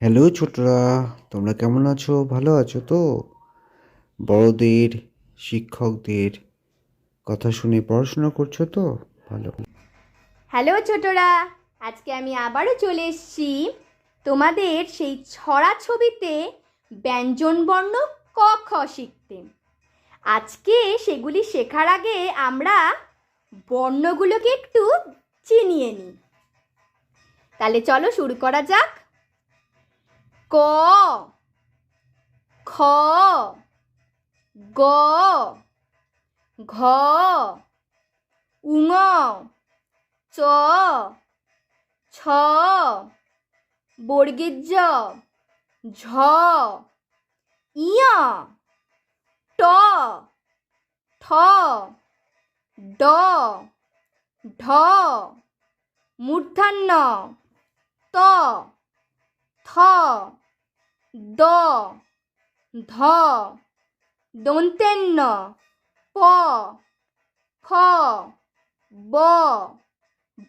Hello ছোটরা, তোমরা কেমন আছো? ভালো আছো তো? বড়দের, শিক্ষকদের কথা শুনে পড়াশোনা করছ তো? ভালো। হ্যালো ছোটরা, আজকে আমি আবারও চলে এসেছি তোমাদের সেই ছড়া ছবিতে ব্যঞ্জনবর্ণ ক, খ শিখতে। আজকে সেগুলি শেখার আগে আমরা বর্ণগুলোকে একটু চিনিয়ে নিই। তাহলে চলো শুরু করা যাক। ক খ, গ, ঘ, উঙ, চ, ছ বর্গের জ ঝ, ইয়, ট, ঠ, ড, ঢ, মূর্ধান্য, ত, থ। দ, ধ, দন্তেন্ন, প ফ ব,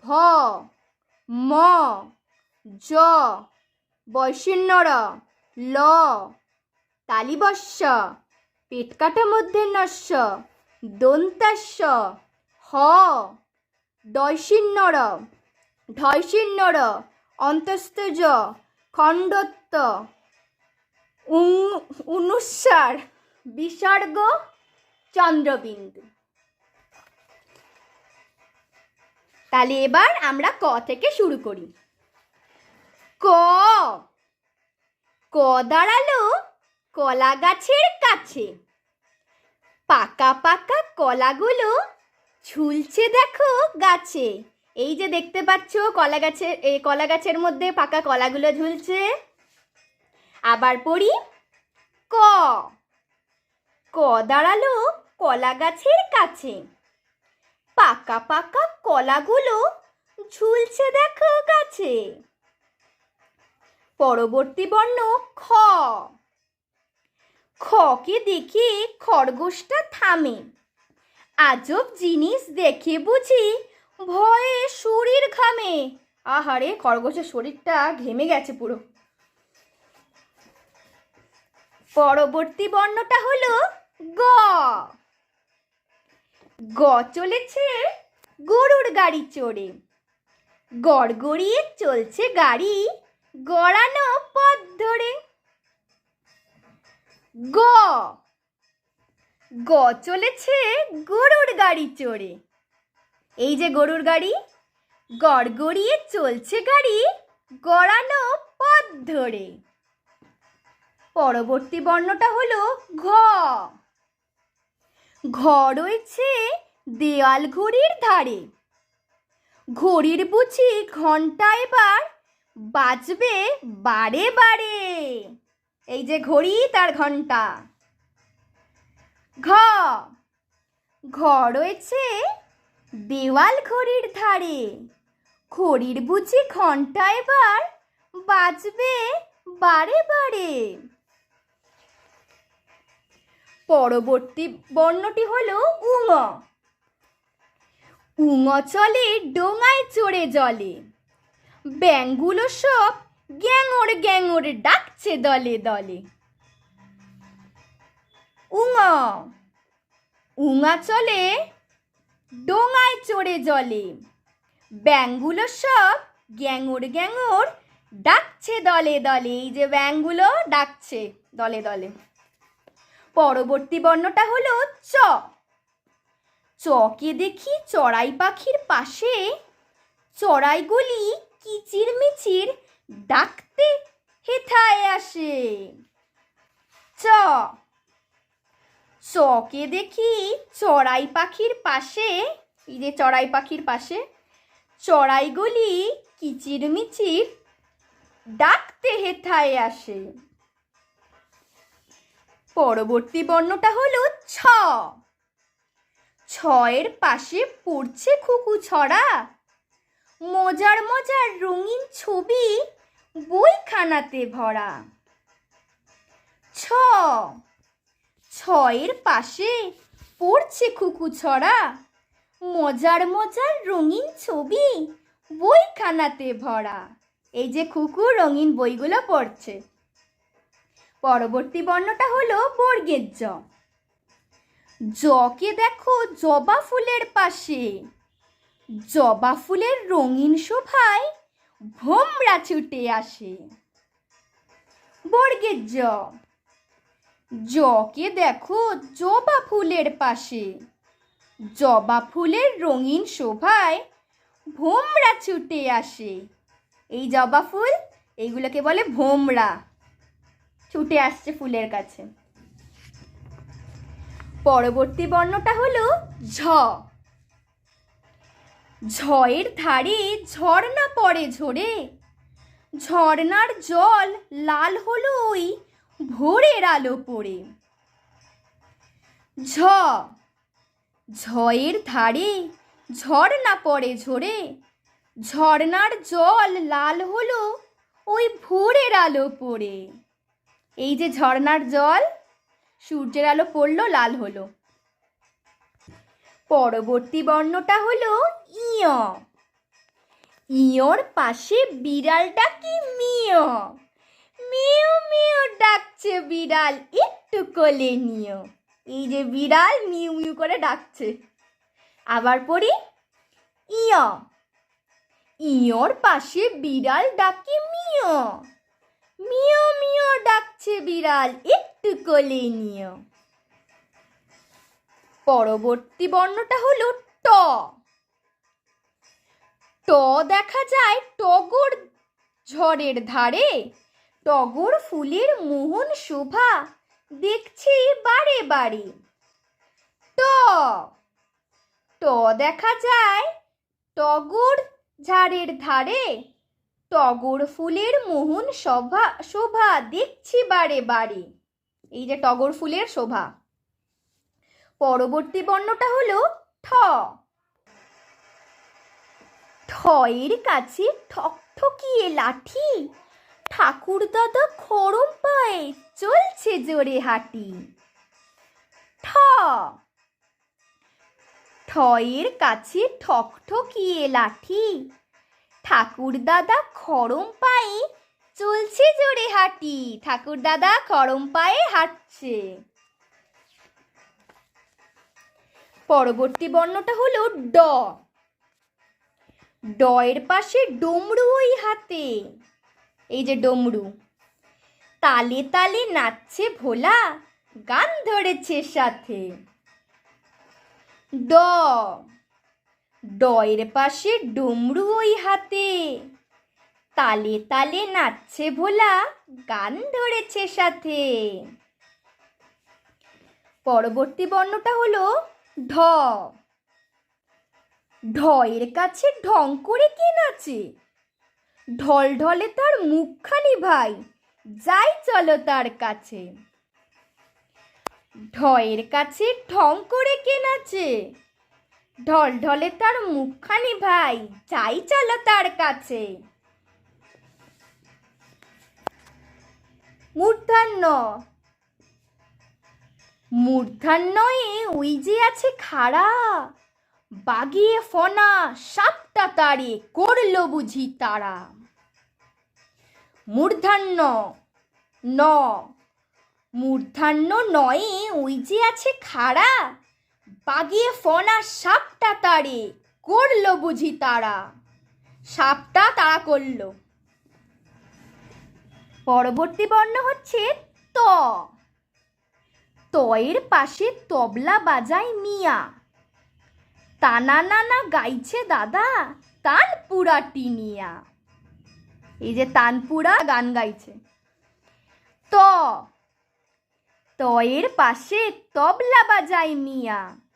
ভ, ম, জ বৈশিন্যর ল, তালিবস্য পেটকাটা মধ্যে নস্য দন্তাস্য হ দৈশিন্যর ঢয়শিন্যর অন্তস্তজ খণ্ডত্ব। অনুস্বার বিসর্গ চন্দ্রবিন্দু। তাহলে এবার আমরা ক থেকে শুরু করি। ক। ক দাঁড়াল কলা গাছের কাছে। পাকা পাকা কলাগুলো ঝুলছে দেখো গাছে। এই যে দেখতে পাচ্ছ কলা গাছের এই কলা গাছের মধ্যে পাকা কলাগুলো ঝুলছে। আবার পড়ি ক। ক দাঁড়াল কলা গাছের কাছে। পাকা পাকা কলাগুলো ঝুলছে দেখো গাছে। পরবর্তী বর্ণ খ। খকে দেখে খরগোশটা থামে। আজব জিনিস দেখে বুঝি ভয়ে শরীর ঘামে। আহারে, খরগোশের শরীরটা ঘেমে গেছে পুরো। পরবর্তী বর্ণটা হলো গ। গ চলেছে গরুর গাড়ি চড়ে। গড়গড়িয়ে চলছে গাড়ি গড়ানো পথ ধরে। গ। গ চলেছে গরুর গাড়ি চড়ে। এই যে গরুর গাড়ি, গড়গড়িয়ে চলছে গাড়ি গড়ানো পথ ধরে। পরবর্তী বর্ণটা হলো ঘ। ঘ রয়েছে দেয়াল ঘড়ির ধারে। ঘড়ির বুঝি ঘণ্টা এবার বাজবে বারে বারে। এই যে ঘড়ি তার ঘণ্টা। ঘ। ঘ রয়েছে দেওয়াল ঘড়ির ধারে। ঘড়ির বুঝি ঘণ্টা এবার বাজবে বারে বারে। পরবর্তী বর্ণটি হলো উঙ উঙ চলে ডোঙায় চড়ে জলে। ব্যাঙগুলো সব গ্যাঙর গ্যাঙর ডাকছে দলে দলে। উঙ উঙা চলে ডোঙায় চড়ে জলে। ব্যাঙগুলো সব গ্যাঙর গ্যাঙর ডাকছে দলে দলে। এই যে ব্যাঙগুলো ডাকছে দলে দলে। পরবর্তী বর্ণটা হলো চ। চকে দেখি চড়াই পাখির পাশে চড়াইগুলি কিচির মিচির ডাকতে হেথায় আসে। চ। চকে দেখি চড়াই পাখির পাশে, এই যে চড়াই পাখির পাশে, চড়াইগুলি কিচির মিচির ডাকতে হেথায় আসে। পরবর্তী বর্ণটা হলো ছ। ছয়ের পাশে পড়ছে খুকু ছড়া। মজার মজার রঙিন ছবি বইখানাতে ভরা। ছ। ছয়ের পাশে পড়ছে খুকু ছড়া। মজার মজার রঙিন ছবি বইখানাতে ভরা। এই যে খুকু রঙিন বইগুলো পড়ছে। পরবর্তী বর্ণটা হলো বর্গের জ। জকে দেখো জবা ফুলের পাশে। জবা ফুলের রঙিন শোভায় ভোমরা ছুটে আসে। বর্গের জ। জকে দেখো জবা ফুলের পাশে। জবা ফুলের রঙিন শোভায় ভোমরা ছুটে আসে। এই জবা ফুল, এইগুলোকে বলে ভোমরা। ছুটে আসছে ফুলের কাছে। পরবর্তী বর্ণটা হলো ঝ। ঝয়ের ধারে ঝর্ণা পড়ে ঝরে, ঝর্ণার জল লাল হলো ওই ভোরের আলো পড়ে। ঝ। ঝয়ের ধারে ঝর্ণা পড়ে ঝরে, ঝর্ণার জল লাল হলো ওই ভোরের আলো পড়ে। এই যে ঝর্ণার জল, সূর্যের আলো পড়ল, লাল হলো। পরবর্তী বর্ণটা হলো ইয়। ইয়র পাশে বিড়ালটা কি মিয়? মিউ মিউ ডাকছে বিড়াল, একটু কোলে নিও এই যে বিড়াল মিউ মিউ করে ডাকছে। আবার পড়ি, ইয়। ইয়র পাশে বিড়াল ডাকে মিয়? মিয় মিও ডাকছে বিড়াল, একটু কোলে নিও। পরবর্তী বর্ণটা হলো ট। ট দেখা যায় টগর ঝড়ের ধারে, টগর ফুলের মোহন শোভা, দেখছি বারে বারে। ট। ট দেখা যায় টগর ঝাড়ের ধারে টগর ফুলের মোহন শোভা শোভা দেখছি বারে বারে। এই যে টগর ফুলের শোভা। পরবর্তী বর্ণটা হলো ঠ। ঠয়ের কাছে ঠকঠকিয়ে লাঠি ঠাকুর দাদা খরম পায়ে চলছে জোরে হাঁটি। ঠ। ঠয়ের কাছে ঠকঠকিয়ে লাঠি ঠাকুর দাদা খরম পায়ে চলছে জোরে হাঁটি। ঠাকুর দাদা খরম পায়ে হাঁটছে। পরবর্তী বর্ণটা হলো ড। ডয়ের পাশে ডমরু ওই হাতে। এই যে ডমরু। তালে তালে নাচছে ভোলা, গান ধরেছে সাথে। ড। ডয়ের পাশে ডমরু ওই হাতে। তালে তালে নাচছে ভোলা, গান ধরেছে সাথে। পরবর্তী বর্ণটা হলো ঢ। ঢয়ের কাছে ঢং করে কে নাচে? ঢল ঢলে তার মুখখানি ভাই, যাই চলো তার কাছে। ঢয়ের কাছে ঢং করে কে নাচে? ঢল ঢলে তার মুখখানি ভাই যাই চলো তার কাছে। মূর্ধান্য। মূর্ধান্যয়ে ওই যে আছে খাড়া। বাগিয়ে ফনা, সাতটা তারে করল বুঝি তারা। মূর্ধান্য ন। মূর্ধান্য নয়ে ওই যে আছে খাড়া। বাগিয়ে ফনা সাপটা তারে করল বুঝি তারা। সাপটা তারা করল। পরবর্তী বর্ণ হচ্ছে ত। তয়ের পাশে তবলা বাজায় মিয়া। তানা নানা গাইছে দাদা তানপুরা টিনিয়া এই যে তানপুরা গান গাইছে। ত। তয়ের পাশে তবলা বাজায় মিয়া।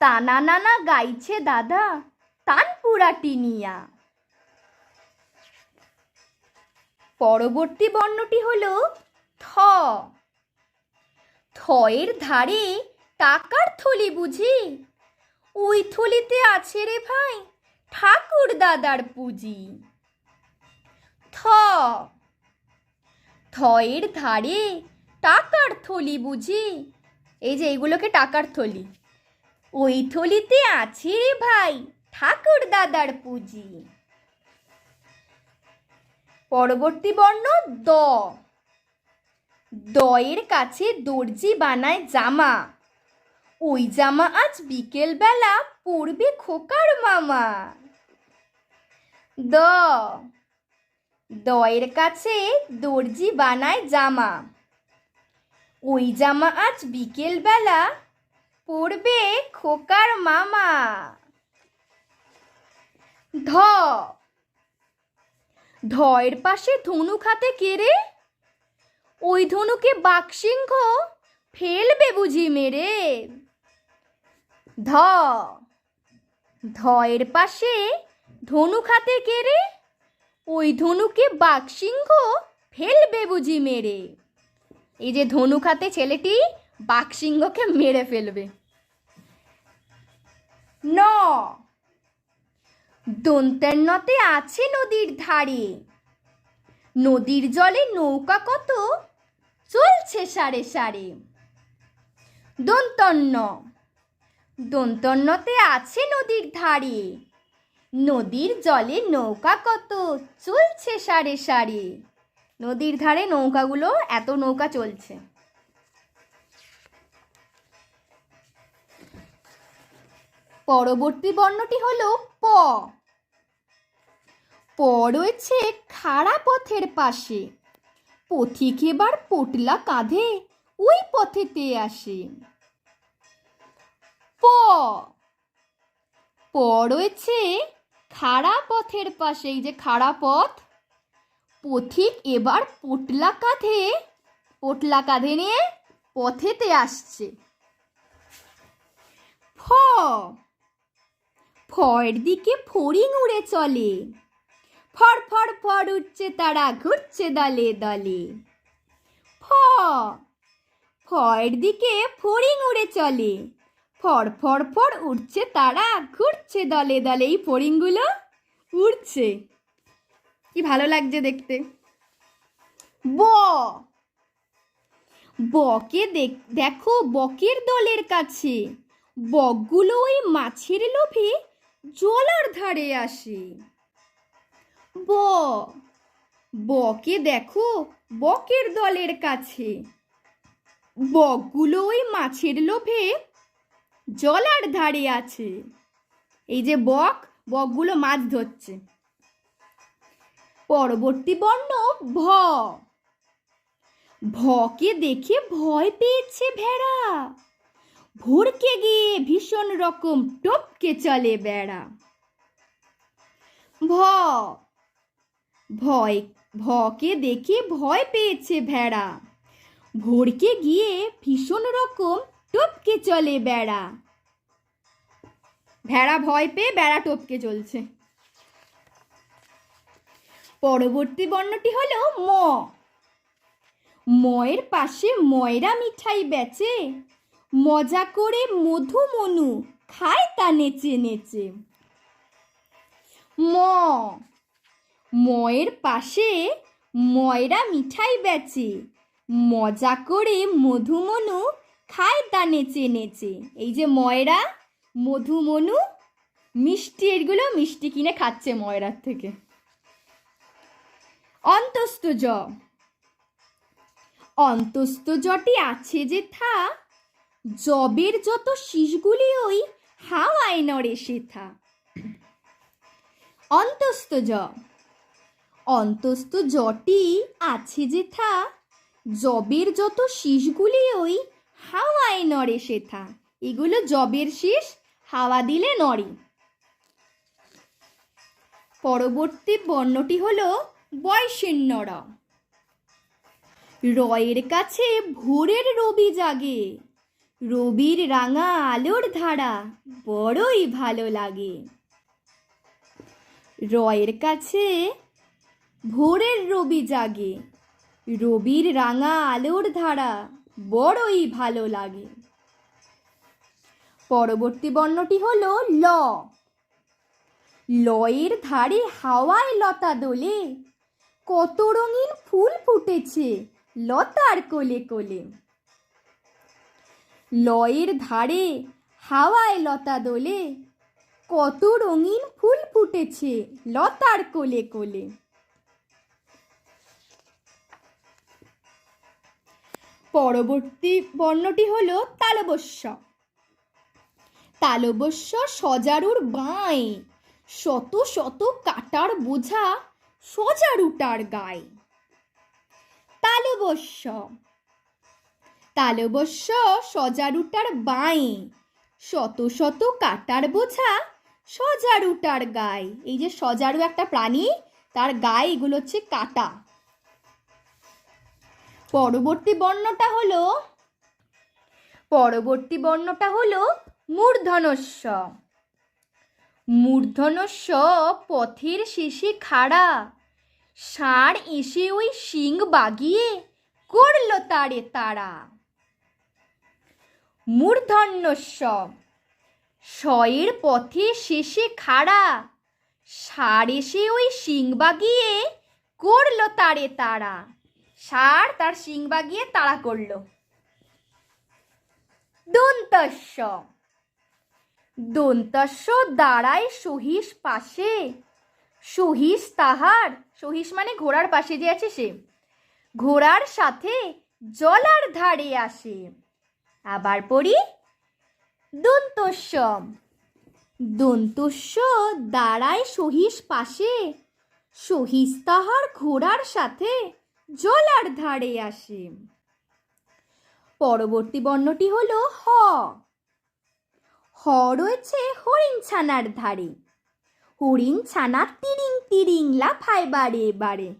তানা নানা গাইছে দাদা, তানপুরা টিনিয়া। পরবর্তী বর্ণটি হলো থ। থয়ের ধারে টাকার থলি বুঝি, ওই থলিতে আছে রে ভাই ঠাকুর দাদার পুঁজি। থ। থয়ের ধারে টাকার থলি বুঝি, এই যে এইগুলোকে টাকার থলি। ওই থলিতে আছে রে ভাই, ঠাকুর দাদার পুঁজি। পরবর্তী বর্ণ দ। দয়ের কাছে দর্জি বানায় জামা। ওই জামা আজ বিকেলবেলা পরবে খোকার মামা। দ। দয়ের কাছে দর্জি বানায় জামা। ওই জামা আজ বিকেলবেলা পরবে খোকার মামা। ধ। ধয়ের পাশে ধনুক হাতে কেড়ে ওই ধনুকে বাকসিংহ ফেলবে বুঝি মেরে। ধ। ধয়ের পাশে ধনুক হাতে কেড়ে ওই ধনুকে বাকসিংহ ফেলবে বুঝি মেরে। এই যে ধনুক হাতে ছেলেটি বাকসিংহকে মেরে ফেলবে। ন। দন্তের নতে আছে নদীর ধারে। নদীর জলে নৌকা কত? চলছে সারে সারে। দন্তন্য দন্তন্যতে আছে নদীর ধারে। নদীর জলে নৌকা কত? চলছে সারে সারে। নদীর ধারে নৌকাগুলো, এত নৌকা চলছে। পরবর্তী বর্ণটি হলো প। প রয়েছে খাড়া পথের পাশে। পথিক এবার পোটলা কাঁধে ওই পথেতে আসে। প। প রয়েছে খাড়া পথের পাশে, এই যে খাড়া পথ। পথিক এবার পোটলা কাঁধে পোটলা কাঁধে নিয়ে পথেতে আসছে। ফ। ফয়ের দিকে ফড়িং উড়ে চলে। ফর ফর ফর উঠছে তারা, ঘুরছে দলে দলে। ফ ফয়ের দিকে ফড়িং উড়ে চলে। ফর ফর ফর উঠছে তারা, ঘুরছে দলে দলে। এই ফড়িংগুলো উড়ছে। কি ভালো লাগছে দেখতে। ব, বকে দেখো বকের দলের কাছে। বকগুলো ওই মাছের লোভে জলার ধারে আসে। ব, বকে দেখো বকের দলের কাছে। বকগুলো ওই মাছের লোভে জলার ধারে আছে। এই যে বক, বকগুলো মাছ ধরছে। পরবর্তী বর্ণ ভ। ভকে দেখে ভয় পেয়েছে ভেড়া। ভোরকে গিয়ে ভীষণ রকম টপকে চলে বেড়া। ভ, ভয়, ভকে দেখে ভয় পেয়েছে ভেড়া। ভোরকে গিয়ে ভীষণ রকম টপকে চলে বেড়া। ভেড়া ভয় পেয়ে বেড়া টপকে চলছে। পরবর্তী বর্ণটি হলো ম। ময়ের পাশে ময়রা মিঠাই বেচে। মজা করে মধু মনু খায় তা নেচে নেচে ম, ময়ের পাশে ময়রা মিঠাই বেচে। মজা করে মধুমনু খায় তা নেচে নেচে এই যে ময়রা, মধুমনু, মিষ্টি, এগুলো মিষ্টি কিনে খাচ্ছে ময়রার থেকে। অন্তস্থ জ, অন্তস্থ জটি আছে যে থা জবের যত শীষগুলি ওই হাওয়ায় নড়ে সেথা। অন্তস্থ জ। অন্তস্থ জটি আছে যে থা জবের যত শীষগুলি ওই হাওয়ায় নড়ে সেথা, এগুলো জবের শীষ হাওয়া দিলে নড়ে। পরবর্তী বর্ণটি হলো বয়সেন্য র রয়ের কাছে ভোরের রবি জাগে। রবির রাঙা আলোর ধারা বড়ই ভালো লাগে। রয়ের কাছে ভোরের রবি জাগে, রবির রাঙা আলোর ধারা বড়ই ভালো লাগে। পরবর্তী বর্ণটি হলো ল। লয়ের ধারে হাওয়ায় লতা দোলে, কত রঙিন ফুল ফুটেছে লতার কোলে কোলে। লয়ের ধারে, হাওয়ায় লতা দোলে। কত রঙিন ফুল ফুটেছে লতার কোলে কোলে। পরবর্তী বর্ণটি হলো তালবস্য তালবস্য সজারুর বাঁয়ে, শত শত কাটার বোঝা সজারুটার গায়ে। তালবস্য তালবস্য সজারুটার বাঁয়ে। শত শত কাটার বোঝা সজারুটার গায়ে। এই যে সজারু একটা প্রাণী, তার গায়ে এগুলো হচ্ছে কাটা। পরবর্তী বর্ণটা হলো, পরবর্তী বর্ণটা হলো মূর্ধনস্য। মূর্ধনস্য পথের শেষে খাড়া ষাঁড় এসে ওই শিং বাগিয়ে করল তারে তারা। মূর্ধন্যস্য শয়ের পথে শেষে খাড়া ষাঁড় এসে ওই শিং বাগিয়ে করল তারে তারা। ষাঁড় তার শিং বাগিয়ে তাড়া করল। দন্তস্য দন্তস্য দাঁড়ায় সহিস পাশে সহিস তাহার সহিস মানে ঘোড়ার পাশে যে আছে সে, ঘোড়ার সাথে জলার ধারে আসে। আবার পড়ি দন্তস্য দন্তস্য দাঁড়ায় সহিস পাশে সহিস তাহার ঘোড়ার সাথে জলার ধারে আসে। পরবর্তী বর্ণটি হলো হ। হ রয়েছে হরিণ ছানার ধারে। হরিণ ছানা তিরিং তিরিং লাফায় বারে বারে।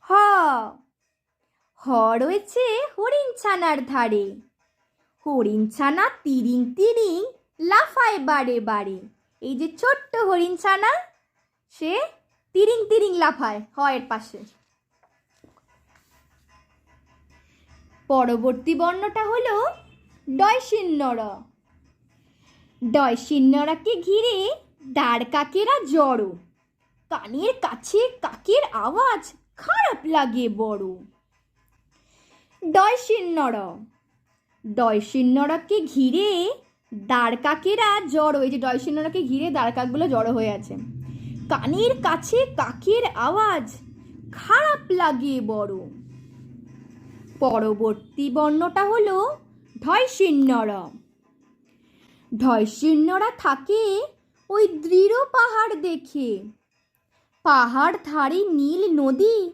হ। হ রয়েছে হরিণ ছানার ধারে। হরিণ ছানা তিরিং তিরিং, লাফায় বারে বারে। এই যে ছোট্ট হরিণ ছানা, সে তিরিং তিরিং লাফায় হয়ের পাশে। পরবর্তী বর্ণটা হলো ডয়সিন্নর। ডয়সিন্নরাকে ঘিরে দাঁড় কাকেরা জড়ো। কানের কাছে কাকের আওয়াজ খারাপ লাগে বড়। ডয়সিন্নর ডয়সিন্নরাকে ঘিরে দাঁড় কাকেরা জড়ো, এই যে ডয়সিন্নরাকে ঘিরে দাঁড় কাকগুলো জড়ো হয়ে আছে। কানের কাছে কাকের আওয়াজ, খারাপ লাগে বড়। পরবর্তী বর্ণটা হলো ঢয়শিন্নর ঢয়শিন্নরা থাকে ওই দৃঢ় পাহাড় দেখে। পাহাড় ধারে নীল নদী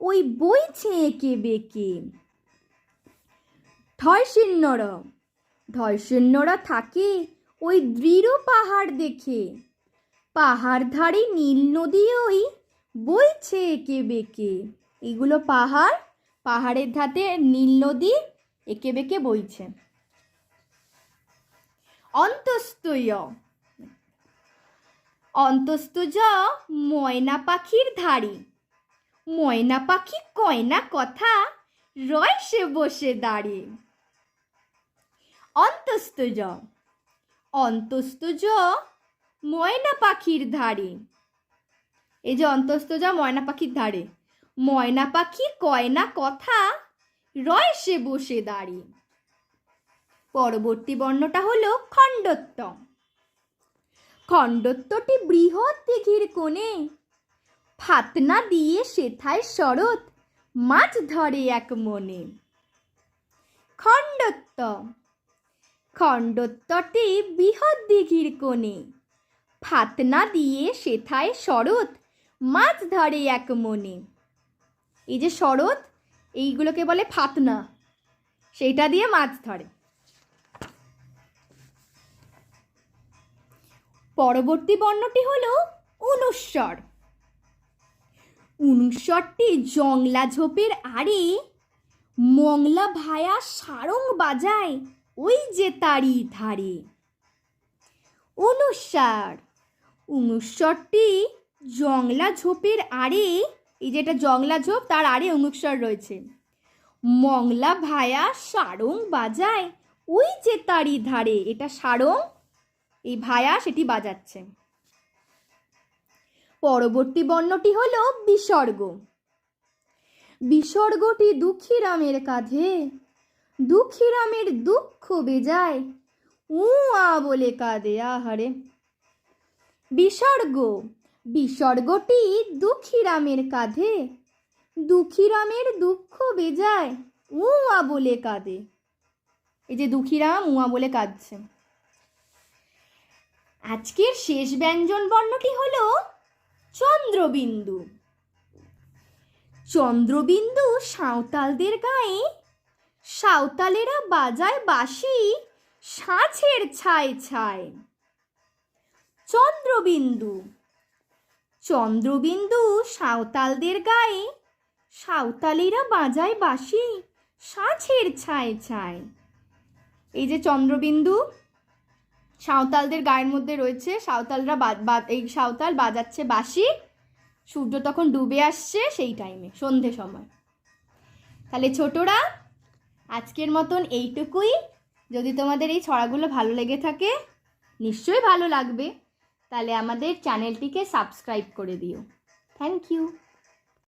ওই বইছে এঁকে বেঁকে। ঢয়শিন্নর ঢয়শিন্নরা থাকে ওই দৃঢ় পাহাড় দেখে। পাহাড় ধারে নীল নদী ওই বইছে এঁকে বেঁকে। এগুলো পাহাড়, পাহাড়ের ধাতে নীল নদী এঁকে বেঁকে বইছে। অন্তস্তজ ময়না পাখির ধারে ময়না পাখি কয়না কথা, রয় সে বসে দাঁড়িয়ে। অন্তস্তজ অন্তস্তজ ময়না পাখির ধারে। এই যে অন্তস্তজা ময়না পাখির ধারে। ময়না পাখি কয়না কথা, রয় সে বসে দাঁড়িয়ে। পরবর্তী বর্ণটা হলো খণ্ডত্ব খণ্ডত্বটি বৃহৎ দিঘির কোণে। ফাতনা দিয়ে সেথায় শরৎ, মাছ ধরে এক মনে। খণ্ডত্ব খণ্ডত্বটি বৃহৎ দিঘির কোণে। ফাতনা দিয়ে সেথায় শরৎ মাছ ধরে এক মনে। এই যে শরৎ, এইগুলোকে বলে ফাতনা। সেইটা দিয়ে মাছ ধরে। পরবর্তী বর্ণটি হলো অনুস্বর। অনুস্বরটি জংলা ঝোপের আড়ে মংলা ভায়া সারং বাজায় ওই যে তারি ধারে। অনুস্বার অনুস্বরটি জংলা ঝোপের আড়ে, এই যেটা জংলা ঝোপ, তার আড়ে অনুস্বর রয়েছে। মংলা ভায়া সারং বাজায়, ওই যে তারি ধারে, এটা সারং, এই ভায়া সেটি বাজাচ্ছে। পরবর্তী বর্ণটি হলো বিসর্গ। বিসর্গটি দুঃখী রামের কাঁধে দুঃখীরামের দুঃখ বেজায়। উ আ বলে কাঁদে আহারে। বিসর্গ, বিসর্গটি দুঃখীরামের কাঁধে। দুঃখীরামের দুঃখ বেজায়, উয়া বলে কাঁদে। এই যে দুঃখীরা উয়া বলে কাঁদছে। আজকের শেষ ব্যঞ্জন বর্ণটি হলো চন্দ্রবিন্দু। চন্দ্রবিন্দু সাঁওতালদের গায়ে সাঁওতালেরা বাজায় বাঁশি সাঁচের ছায় ছায় চন্দ্রবিন্দু। চন্দ্রবিন্দু সাঁওতালদের গায়ে, সাঁওতালিরা বাজায় বাঁশি সাঁচের ছায় ছায় এই যে চন্দ্রবিন্দু, সাঁওতালদের গায়ের মধ্যে রয়েছে, সাঁওতালরা এই সাঁওতাল বাজাচ্ছে বাঁশি, সূর্য তখন ডুবে আসছে সেই টাইমে সন্ধে সময়। তাহলে ছোটরা আজকের মতন এইটুকুই। যদি তোমাদের এই ছড়াগুলো ভালো লেগে থাকে, নিশ্চয়ই ভালো লাগবে। তাহলে আমাদের চ্যানেলটিকে সাবস্ক্রাইব করে দিও। Thank you.